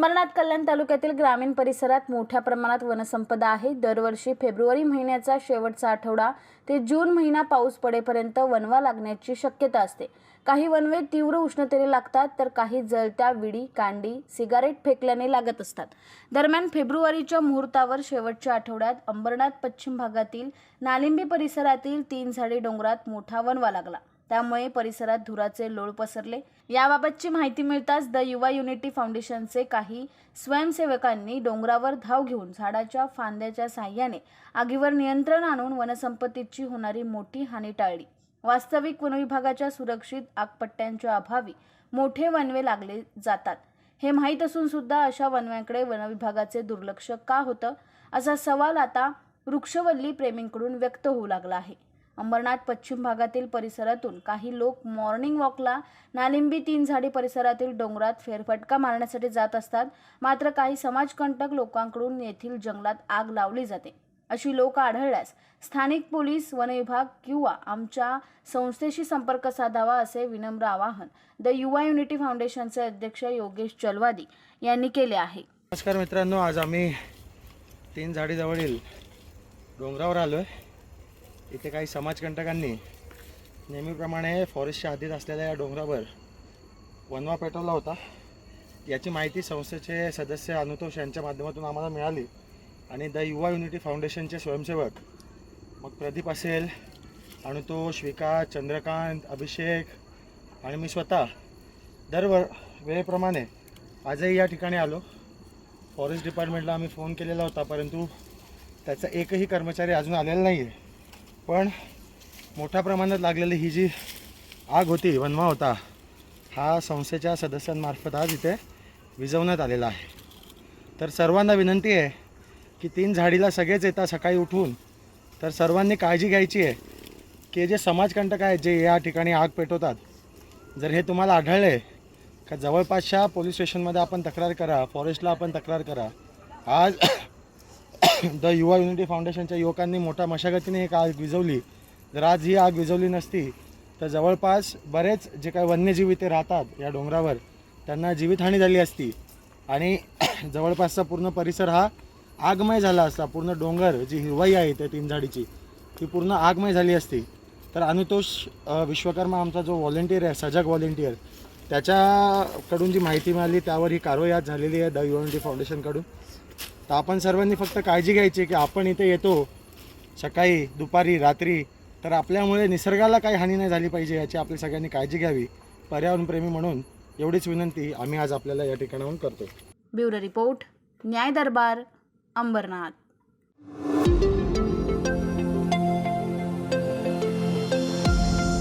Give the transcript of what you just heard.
अंबरनाथ कल्याण तालुक्यातील ग्रामीण परिसरात मोठ्या प्रमाणात वनसंपदा आहे. दरवर्षी फेब्रुवारी महिन्याचा शेवटचा आठवडा ते जून महिना पाऊस पडेपर्यंत वनवा लागण्याची शक्यता असते. काही वनवे तीव्र उष्णतेने लागतात तर काही जळत्या विडी कांडी सिगारेट फेकल्याने लागत असतात. दरम्यान फेब्रुवारीच्या मुहूर्तावर शेवटच्या आठवड्यात अंबरनाथ पश्चिम भागातील नालिंबी परिसरातील तीन झाडे डोंगरात मोठा वनवा लागला. त्यामुळे परिसरात धुराचे लोळ पसरले. याबाबतची माहिती मिळताच द युवा युनिटी फाउंडेशनचे काही स्वयंसेवकांनी डोंगरावर धाव घेऊन झाडाच्या फांद्याच्या साह्याने आगीवर नियंत्रण आणून वनसंपत्तीची होणारी मोठी हानी टाळली. वास्तविक वनविभागाच्या सुरक्षित आगपट्ट्यांच्या अभावी मोठे वनवे लागले जातात. हे माहीत असून सुद्धा अशा वनव्यांकडे वनविभागाचे दुर्लक्ष का होतं असा सवाल आता वृक्षवल्ली प्रेमींकडून व्यक्त होऊ लागला आहे. अंबरनाथ पश्चिम भागातील परिसरातून काही लोक मॉर्निंग वॉकला नालिंबी तीन झाडी परिसरातील डोंगरात फेरफटका मारण्यासाठी जात असतात. मात्र काही समाजकंटक लोकांकडून येथील जंगलात आग लावली जाते. अशी लोक आढळल्यास स्थानिक पोलीस वनविभाग किंवा आमच्या संस्थेशी संपर्क साधावा असे विनम्र आवाहन द युवा युनिटी फाउंडेशनचे अध्यक्ष योगेश चलवादी यांनी केले आहे. नमस्कार मित्रांनो आज आम्ही तीन झाडीजवळील डोंगरावर आलो आहे इथे काही समाजकंटकांनी नेहमीप्रमाणे फॉरेस्टच्या आधीत असलेल्या या डोंगरावर वनवा पेटवला होता. याची माहिती संस्थेचे सदस्य अनुतोष यांच्या माध्यमातून आम्हाला मिळाली आणि द युवा युनिटी फाउंडेशनचे स्वयंसेवक मग प्रदीप असेल अनुतोष विकास चंद्रकांत अभिषेक आणि मी स्वतः दर व वेळेप्रमाणे आजही या ठिकाणी आलो. फॉरेस्ट डिपार्टमेंटला आम्ही फोन केलेला होता परंतु त्याचा एकही कर्मचारी अजून आलेला नाही आहे पण मोठ्या प्रमाणात लागलेली ही जी आग होती वनवा होता हा संस्थेच्या सदस्यांमार्फत आज इथे विझवण्यात आलेला आहे. तर सर्वांना विनंती आहे की तीन झाडीला सगळेच येतात सकाळी उठून. तर सर्वांनी काळजी घ्यायची आहे की जे समाजकंटक आहेत जे या ठिकाणी आग पेटवतात जर हे तुम्हाला आढळले का जवळपासच्या पोलीस स्टेशनमध्ये आपण तक्रार करा फॉरेस्टला आपण तक्रार करा आज द युवा युनिटी फाउंडेशनच्या युवकांनी मोठ्या मशागतीने एक आग विझवली. जर आज ही आग विझवली नसती तर जवळपास बरेच जे काही वन्यजीव इथे राहतात या डोंगरावर त्यांना जीवितहानी झाली असती. आणि जवळपासचा पूर्ण परिसर हा आगमय झाला असता. पूर्ण डोंगर जी हिरवाई आहे त्या तीन झाडीची ती पूर्ण आगमय झाली असती. तर अनुतोष विश्वकर्मा आमचा जो व्हॉलेंटियर आहे सजग व्हॉलेंटियर त्याच्याकडून जी माहिती मिळाली त्यावर ही कारवाई आज झालेली आहे द युनिटी फाउंडेशनकडून. तर आपण सर्वांनी फक्त काळजी घ्यायची की आपण इथे येतो सकाळी दुपारी रात्री. तर आपल्यामुळे निसर्गाला काही हानी नाही झाली पाहिजे याची आपली सगळ्यांनी काळजी घ्यावी. पर्यावरणप्रेमी म्हणून एवढीच विनंती आम्ही आज आपल्याला या ठिकाणाहून करतो ब्युरो रिपोर्ट न्याय दरबार अंबरनाथ.